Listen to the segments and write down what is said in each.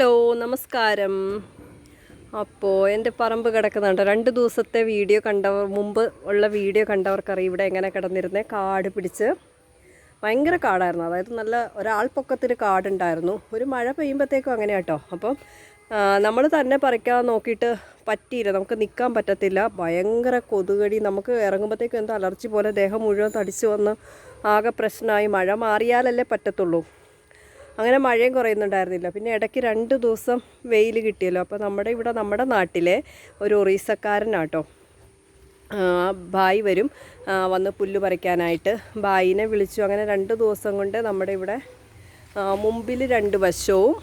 Hello നമസ്കാരം. അപ്പോൾ എന്റെ പറമ്പ് കിടക്കുന്നുണ്ട്. രണ്ട് ദിവസത്തെ വീഡിയോ കണ്ടവർ മുമ്പ് ഉള്ള വീഡിയോ കണ്ടവർക്കറിയാം ഇവിടെ എങ്ങനെ കിടന്നിരുന്നത് കാട് പിടിച്ച്. ഭയങ്കര കാടായിരുന്നു. അതായത് നല്ല ഒരാൾ പൊക്കത്തിൽ കാടുണ്ടായിരുന്നു. ഒരു മഴ പെയ്യുമ്പോഴത്തേക്കും അങ്ങനെ കേട്ടോ അപ്പം നമ്മൾ തന്നെ പറിക്കാൻ നോക്കിയിട്ട് പറ്റിയില്ല. നമുക്ക് നിൽക്കാൻ പറ്റത്തില്ല. ഭയങ്കര കൊതുകടി. നമുക്ക് ഇറങ്ങുമ്പോഴത്തേക്കും എന്തോ അലർച്ചി പോലെ ദേഹം മുഴുവൻ തടിച്ചു വന്ന് ആകെ പ്രശ്നമായി. മഴ മാറിയാലല്ലേ പറ്റത്തുള്ളൂ. അങ്ങനെ മഴയും കുറയുന്നുണ്ടായിരുന്നില്ല. പിന്നെ ഇടയ്ക്ക് രണ്ട് ദിവസം വെയിൽ കിട്ടിയല്ലോ. അപ്പോൾ നമ്മുടെ ഇവിടെ നമ്മുടെ നാട്ടിലെ ഒരു ഒറീസക്കാരനാട്ടോ ബായി വരും. വന്ന് പുല്ല് പറിക്കാനായിട്ട് ബായിനെ വിളിച്ചു. അങ്ങനെ രണ്ട് ദിവസം കൊണ്ട് നമ്മുടെ ഇവിടെ മുമ്പിൽ രണ്ട് വശവും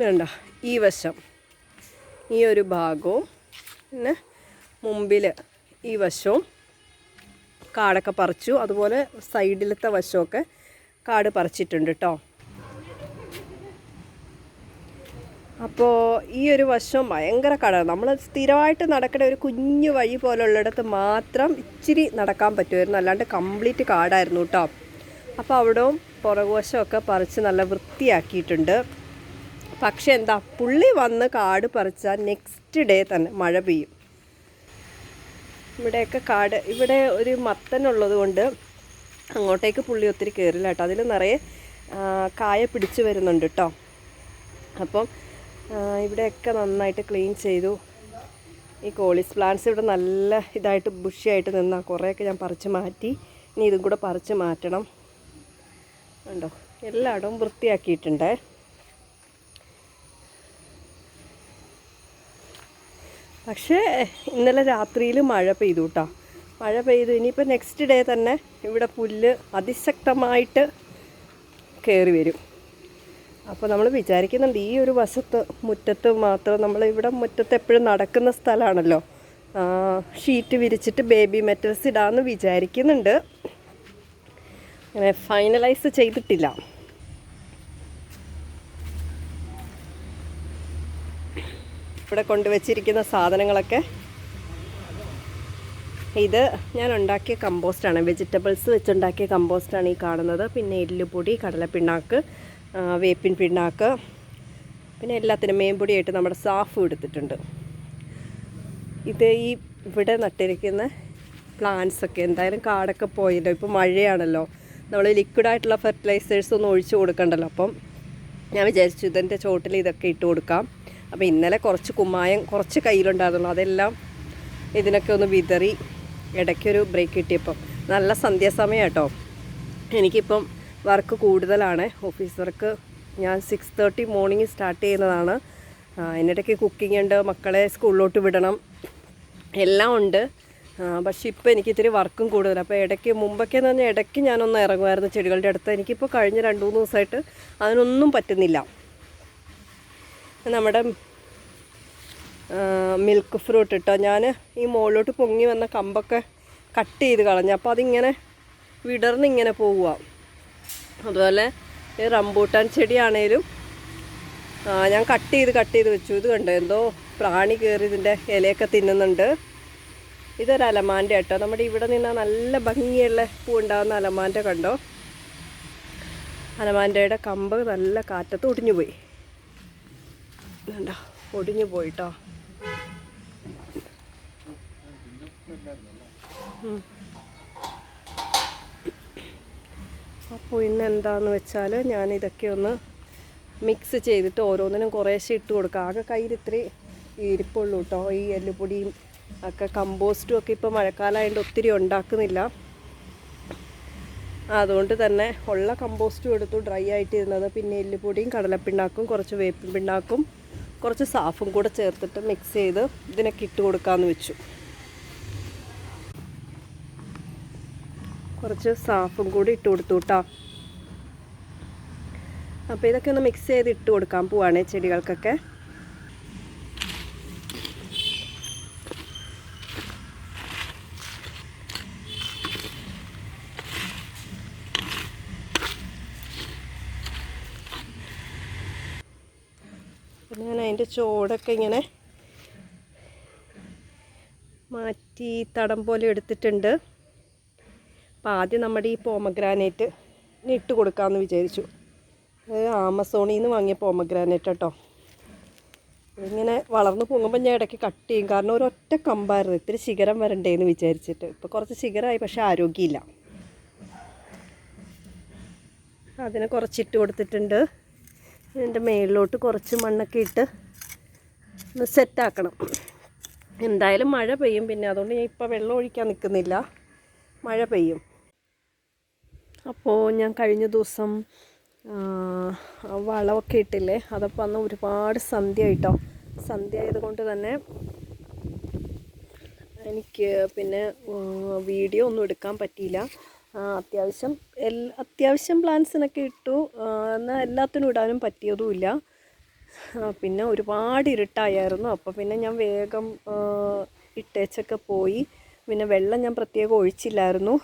വേണ്ട ഈ വശം ഈ ഒരു ഭാഗവും പിന്നെ മുമ്പിൽ ഈ വശവും കാടൊക്കെ പറിച്ചു. അതുപോലെ സൈഡിലത്തെ വശമൊക്കെ കാട് പറിച്ചിട്ടുണ്ട് കേട്ടോ അപ്പോൾ ഈ ഒരു വശം ഭയങ്കര കാടാണ് നമ്മൾ സ്ഥിരമായിട്ട് നടക്കുന്ന ഒരു കുഞ്ഞു വഴി പോലുള്ളിടത്ത് മാത്രം ഇച്ചിരി നടക്കാൻ പറ്റുമായിരുന്നു. അല്ലാണ്ട് കംപ്ലീറ്റ് കാടായിരുന്നു കേട്ടോ അപ്പോൾ അവിടവും പുറകുവശമൊക്കെ പറിച്ച് നല്ല വൃത്തിയാക്കിയിട്ടുണ്ട്. പക്ഷെ എന്താ പുള്ളി വന്ന് കാട് പറിച്ചാൽ നെക്സ്റ്റ് ഡേ തന്നെ മഴ പെയ്യും. ഇവിടെയൊക്കെ കാട് ഇവിടെ ഒരു മത്തനുള്ളത് കൊണ്ട് അങ്ങോട്ടേക്ക് പുള്ളി ഒത്തിരി കയറില്ല കേട്ടോ അതിൽ നിറയെ കായ പിടിച്ച് വരുന്നുണ്ട് കേട്ടോ അപ്പം ഇവിടെയൊക്കെ നന്നായിട്ട് ക്ലീൻ ചെയ്തു. ഈ കോളിസ് പ്ലാന്റ്സ് ഇവിടെ നല്ല ഇതായിട്ട് ബുഷിയായിട്ട് നിന്നാൽ കുറേയൊക്കെ ഞാൻ പറിച്ച് മാറ്റി. ഇനി ഇതും കൂടെ പറിച്ച് മാറ്റണം. ഉണ്ടോ എല്ലായിടവും വൃത്തിയാക്കിയിട്ടുണ്ട്. പക്ഷേ ഇന്നലെ രാത്രിയിൽ മഴ പെയ്തു കേട്ടോ മഴ പെയ്തു. ഇനിയിപ്പോൾ നെക്സ്റ്റ് ഡേ തന്നെ ഇവിടെ പുല്ല് അതിശക്തമായിട്ട് കയറി വരും. അപ്പോൾ നമ്മൾ വിചാരിക്കുന്നുണ്ട് ഈ ഒരു വശത്ത് മുറ്റത്ത് മാത്രം നമ്മൾ ഇവിടെ മുറ്റത്ത് എപ്പോഴും നടക്കുന്ന സ്ഥലമാണല്ലോ. ഷീറ്റ് വിരിച്ചിട്ട് ബേബി മെറ്റൽസ് ഇടാമെന്ന് വിചാരിക്കുന്നുണ്ട്. അങ്ങനെ ഫൈനലൈസ് ചെയ്തിട്ടില്ല. ഇവിടെ കൊണ്ടുവച്ചിരിക്കുന്ന സാധനങ്ങളൊക്കെ. ഇത് ഞാൻ ഉണ്ടാക്കിയ കമ്പോസ്റ്റാണ് വെജിറ്റബിൾസ് വെച്ചുണ്ടാക്കിയ കമ്പോസ്റ്റാണ് ഈ കാണുന്നത്. പിന്നെ എല്ലുപൊടി കടലപ്പിണ്ണാക്ക് വേപ്പിൻ പിണ്ണാക്ക് പിന്നെ എല്ലാത്തിനും മേമ്പൊടിയായിട്ട് നമ്മുടെ സാഫ് എടുത്തിട്ടുണ്ട്. ഇത് ഈ ഇവിടെ നട്ടിരിക്കുന്ന പ്ലാന്റ്സ് ഒക്കെ എന്തായാലും കാടൊക്കെ പോയല്ലോ ഇപ്പോൾ മഴയാണല്ലോ. നമ്മൾ ലിക്വിഡായിട്ടുള്ള ഫെർട്ടിലൈസേഴ്സ് ഒന്നും ഒഴിച്ചു കൊടുക്കണ്ടല്ലോ. അപ്പം ഞാൻ വിചാരിച്ചു ഇതിന്റെ ചോട്ടിൽ ഇതൊക്കെ ഇട്ട് കൊടുക്കാം. അപ്പോൾ ഇന്നലെ കുറച്ച് കുമ്മായം കുറച്ച് കയ്യിലുണ്ടായിരുന്നുള്ളൂ അതെല്ലാം ഇതിനൊക്കെ ഒന്ന് വിതറി ഇടയ്ക്കൊരു ബ്രേക്ക് കിട്ടിയപ്പം. നല്ല സന്ധ്യാസമയം കേട്ടോ. എനിക്കിപ്പം വർക്ക് കൂടുതലാണ്. ഓഫീസ് വർക്ക് ഞാൻ സിക്സ് തേർട്ടി മോർണിംഗ് സ്റ്റാർട്ട് ചെയ്യുന്നതാണ്. അതിനിടയ്ക്ക് കുക്കിംഗ് ഉണ്ട് മക്കളെ സ്കൂളിലോട്ട് വിടണം. എല്ലാം ഉണ്ട്. പക്ഷേ ഇപ്പോൾ എനിക്ക് ഇത്തിരി വർക്കും കൂടുതൽ അപ്പോൾ ഇടയ്ക്ക് മുമ്പൊക്കെ എന്ന് പറഞ്ഞാൽ ഇടയ്ക്ക് ഞാനൊന്ന് ഇറങ്ങുമായിരുന്നു ചെടികളുടെ അടുത്ത്. എനിക്കിപ്പോൾ കഴിഞ്ഞ രണ്ട് മൂന്ന് ദിവസമായിട്ട് അതിനൊന്നും പറ്റുന്നില്ല. നമ്മുടെ മിൽക്ക് ഫ്രൂട്ട് ഇട്ടോ ഞാൻ ഈ മുകളിലോട്ട് പൊങ്ങി വന്ന കമ്പൊക്കെ കട്ട് ചെയ്ത് കളഞ്ഞു. അപ്പോൾ അതിങ്ങനെ വിടർന്നിങ്ങനെ പോവുക. അതുപോലെ ഈ റംബൂട്ടാൻ ചെടിയാണേലും ഞാൻ കട്ട് ചെയ്ത് കട്ട് ചെയ്ത് വെച്ചു. ഇത് കണ്ടോ? എന്തോ പ്രാണി കയറി ഇതിന്റെ ഇലയൊക്കെ തിന്നുന്നുണ്ട്. ഇതൊരു അലമാന്റെ കേട്ടോ. നമ്മുടെ ഇവിടെ നിന്നാൽ നല്ല ഭംഗിയുള്ള പൂ ഉണ്ടാകുന്ന അലമാന്റെ കണ്ടോ? അലമാന്റെയുടെ കമ്പ് നല്ല കാറ്റത്ത് ഒടിഞ്ഞു പോയി. വേണ്ട ഒടിഞ്ഞു പോയിട്ടോ. അപ്പോൾ ഇന്ന് എന്താണെന്ന് വെച്ചാൽ ഞാൻ ഇതൊക്കെ ഒന്ന് മിക്സ് ചെയ്തിട്ട് ഓരോന്നിനും കുറേശ്ശെ ഇട്ട് കൊടുക്കുക ആകെ കയ്യിൽ ഇത്തിരി ഇരിപ്പുള്ളൂ കേട്ടോ ഈ എല്ലുപൊടിയും ഒക്കെ കമ്പോസ്റ്റും ഒക്കെ ഇപ്പോൾ മഴക്കാലമായതുകൊണ്ട് ഒത്തിരി ഉണ്ടാക്കുന്നില്ല. അതുകൊണ്ട് തന്നെ ഉള്ള കമ്പോസ്റ്റും എടുത്തു ഡ്രൈ ആയിട്ടിരുന്നത്. പിന്നെ എല്ലുപൊടിയും കടലപ്പിണ്ണാക്കും കുറച്ച് വേപ്പിൻ പിണ്ണാക്കും കുറച്ച് സാഫും കൂടെ ചേർത്തിട്ട് മിക്സ് ചെയ്ത് ഇതിനൊക്കെ ഇട്ട് കൊടുക്കാമെന്ന് വെച്ചു. കുറച്ച് സാഫും കൂടി ഇട്ട് കൊടുത്തു കേട്ടോ അപ്പോൾ ഇതൊക്കെ ഒന്ന് മിക്സ് ചെയ്ത് ഇട്ട് കൊടുക്കാൻ പോവാണേ ചെടികൾക്കൊക്കെ. ഞാൻ അതിന്റെ ചോടൊക്കെ ഇങ്ങനെ മാറ്റി തടം പോലെ എടുത്തിട്ടുണ്ട്. അപ്പോൾ ആദ്യം നമ്മുടെ ഈ പോമഗ്രാനേറ്റ് ഇട്ട് കൊടുക്കാമെന്ന് വിചാരിച്ചു. ആമസോണിൽ നിന്ന് വാങ്ങിയ പോമഗ്രാനേറ്റ് കേട്ടോ. ഇങ്ങനെ വളർന്ന് പോകുമ്പോൾ ഞാൻ ഇടയ്ക്ക് കട്ട് ചെയ്യും. കാരണം ഒരു ഒറ്റ കമ്പായിരുന്നു ഇത്തിരി ശിഖരം വരണ്ടേന്ന് വിചാരിച്ചിട്ട്. ഇപ്പോൾ കുറച്ച് ശിഖരമായി പക്ഷേ ആരോഗ്യമില്ല. അതിനെ കുറച്ചിട്ട് കൊടുത്തിട്ടുണ്ട്. ഇതിന്റെ മേളിലോട്ട് കുറച്ച് മണ്ണൊക്കെ ഇട്ട് ഒന്ന് സെറ്റാക്കണം. എന്തായാലും മഴ പെയ്യും. പിന്നെ അതുകൊണ്ട് ഞാൻ ഇപ്പോൾ വെള്ളം ഒഴിക്കാൻ നിൽക്കുന്നില്ല. മഴ പെയ്യും. അപ്പോൾ ഞാൻ കഴിഞ്ഞ ദിവസം വളമൊക്കെ ഇട്ടില്ലേ? അതപ്പോൾ അന്ന് ഒരുപാട് സന്ധ്യ ആയിട്ടോ. സന്ധ്യ ആയതുകൊണ്ട് തന്നെ എനിക്ക് പിന്നെ വീഡിയോ ഒന്നും എടുക്കാൻ പറ്റിയില്ല. അത്യാവശ്യം എൽ അത്യാവശ്യം പ്ലാൻസിനൊക്കെ ഇട്ടു. എന്നാൽ എല്ലാത്തിനും ഇടാനും പറ്റിയതുമില്ല. പിന്നെ ഒരുപാട് ഇരുട്ടായിരുന്നു അപ്പോൾ പിന്നെ ഞാൻ വേഗം ഇട്ടേച്ചൊക്കെ പോയി. പിന്നെ വെള്ളം ഞാൻ പ്രത്യേകം ഒഴിച്ചില്ലായിരുന്നു.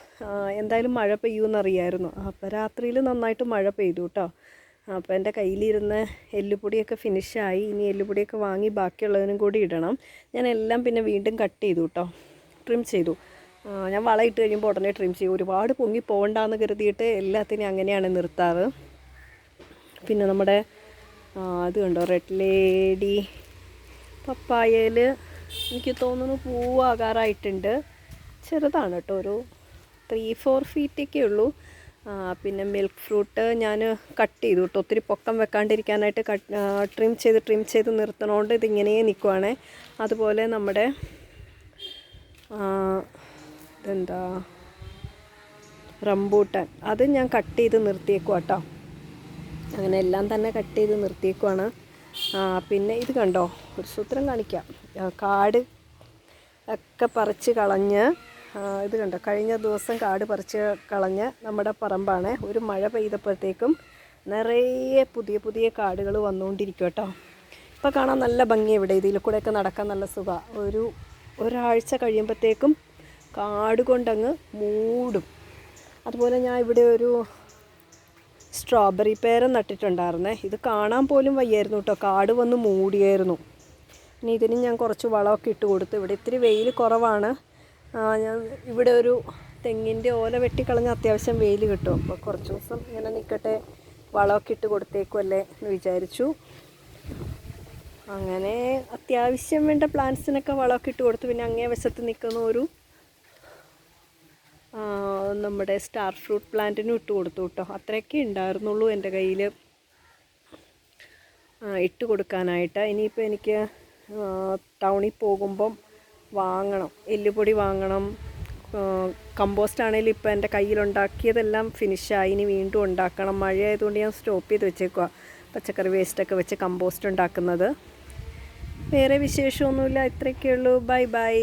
എന്തായാലും മഴ പെയ്യുമെന്നറിയായിരുന്നു അപ്പോൾ രാത്രിയിൽ നന്നായിട്ട് മഴ പെയ്തു കേട്ടോ അപ്പോൾ എന്റെ കയ്യിലിരുന്ന എല്ലുപൊടിയൊക്കെ ഫിനിഷായി ഇനി എല്ലുപൊടിയൊക്കെ വാങ്ങി ബാക്കിയുള്ളതിനും കൂടി ഇടണം. ഞാൻ എല്ലാം പിന്നെ വീണ്ടും കട്ട് ചെയ്തു കേട്ടോ ട്രിം ചെയ്തു. ഞാൻ വളയിട്ട് കഴിയുമ്പോൾ ഉടനെ ട്രിം ചെയ്യും. ഒരുപാട് പൊങ്ങി പോകണ്ടെന്ന് കരുതിയിട്ട് എല്ലാത്തിനും അങ്ങനെയാണ് നിർത്താറ്. പിന്നെ നമ്മുടെ അത് കണ്ടോ? റെഡ് ലേഡി പപ്പായയിൽ എനിക്ക് തോന്നുന്നു പൂവാകാറായിട്ടുണ്ട് ചെറുതാണ് കേട്ടോ ഒരു ത്രീ ഫോർ ഫീറ്റൊക്കെ ഉള്ളൂ. പിന്നെ മിൽക്ക് ഫ്രൂട്ട് ഞാൻ കട്ട് ചെയ്തു കേട്ടോ ഒത്തിരി പൊക്കം വെക്കാണ്ടിരിക്കാനായിട്ട് കട്ട് ട്രിം ചെയ്ത് ട്രിം ചെയ്ത് നിർത്തണോണ്ട് ഇതിങ്ങനെ നിൽക്കുവാണ് അതുപോലെ നമ്മുടെ ഇതെന്താ? റംബൂട്ടാൻ. അത് ഞാൻ കട്ട് ചെയ്ത് നിർത്തിയേക്കും കേട്ടോ അങ്ങനെ എല്ലാം തന്നെ കട്ട് ചെയ്ത് നിർത്തിയേക്കുവാണ്. പിന്നെ ഇത് കണ്ടോ? ഒരു സൂത്രം കാണിക്കാം. കാട് ഒക്കെ പറിച്ച് കളഞ്ഞ് ഇത് കണ്ടോ? കഴിഞ്ഞ ദിവസം കാട് പറിച്ച് കളഞ്ഞ് നമ്മുടെ പറമ്പാണ്. ഒരു മഴ പെയ്തപ്പോഴത്തേക്കും നിറയെ പുതിയ പുതിയ കാടുകൾ വന്നുകൊണ്ടിരിക്കും കേട്ടോ. ഇപ്പോൾ കാണാൻ നല്ല ഭംഗി ഇവിടെ. ഇതിൽ കൂടെയൊക്കെ നടക്കാൻ നല്ല സുഖമാണ് ഒരു ഒരാഴ്ച കഴിയുമ്പോഴത്തേക്കും കാട് കൊണ്ടങ്ങ് മൂടും. അതുപോലെ ഞാൻ ഇവിടെ ഒരു സ്ട്രോബെറി പേര നട്ടിട്ടുണ്ടായിരുന്നേ. ഇത് കാണാൻ പോലും വയ്യായിരുന്നു കേട്ടോ. കാട് വന്ന് മൂടിയായിരുന്നു. ഇനി ഇതിന് ഞാൻ കുറച്ച് വളമൊക്കെ ഇട്ട് കൊടുത്തു. ഇവിടെ ഇത്തിരി വെയിൽ കുറവാണ്. ഞാൻ ഇവിടെ ഒരു തെങ്ങിന്റെ ഓല വെട്ടിക്കളഞ്ഞ് അത്യാവശ്യം വെയിൽ കിട്ടും. അപ്പോൾ കുറച്ച് ദിവസം ഇങ്ങനെ നിൽക്കട്ടെ വളമൊക്കെ ഇട്ട് കൊടുത്തേക്കുമല്ലേ എന്ന് വിചാരിച്ചു. അങ്ങനെ അത്യാവശ്യം വേണ്ട പ്ലാന്റ്സിനൊക്കെ വളമൊക്കെ ഇട്ട് കൊടുത്തു. പിന്നെ അങ്ങേ വശത്ത് നിൽക്കുന്ന ഒരു നമ്മുടെ സ്റ്റാർ ഫ്രൂട്ട് പ്ലാന്റിനും ഇട്ട് കൊടുത്തു കേട്ടോ. അത്രയൊക്കെ ഉണ്ടായിരുന്നുള്ളൂ എന്റെ കയ്യിൽ. ഇട്ട് കൊടുക്കാനായിട്ട്. ഇനിയിപ്പോൾ എനിക്ക് ടൗണിൽ പോകുമ്പം വാങ്ങണം. എല്ലുപൊടി വാങ്ങണം. കമ്പോസ്റ്റ് ആണെങ്കിലും ഇപ്പോൾ എന്റെ കയ്യിലുണ്ടാക്കിയതെല്ലാം ഫിനിഷായി ഇനി വീണ്ടും ഉണ്ടാക്കണം. മഴയായതുകൊണ്ട് ഞാൻ സ്റ്റോപ്പ് ചെയ്ത് വെച്ചേക്കുക പച്ചക്കറി വേസ്റ്റൊക്കെ വെച്ച് കമ്പോസ്റ്റ് ഉണ്ടാക്കുന്നത്. വേറെ വിശേഷമൊന്നുമില്ല. ഇത്രയൊക്കെ ഉള്ളൂ ബൈ ബൈ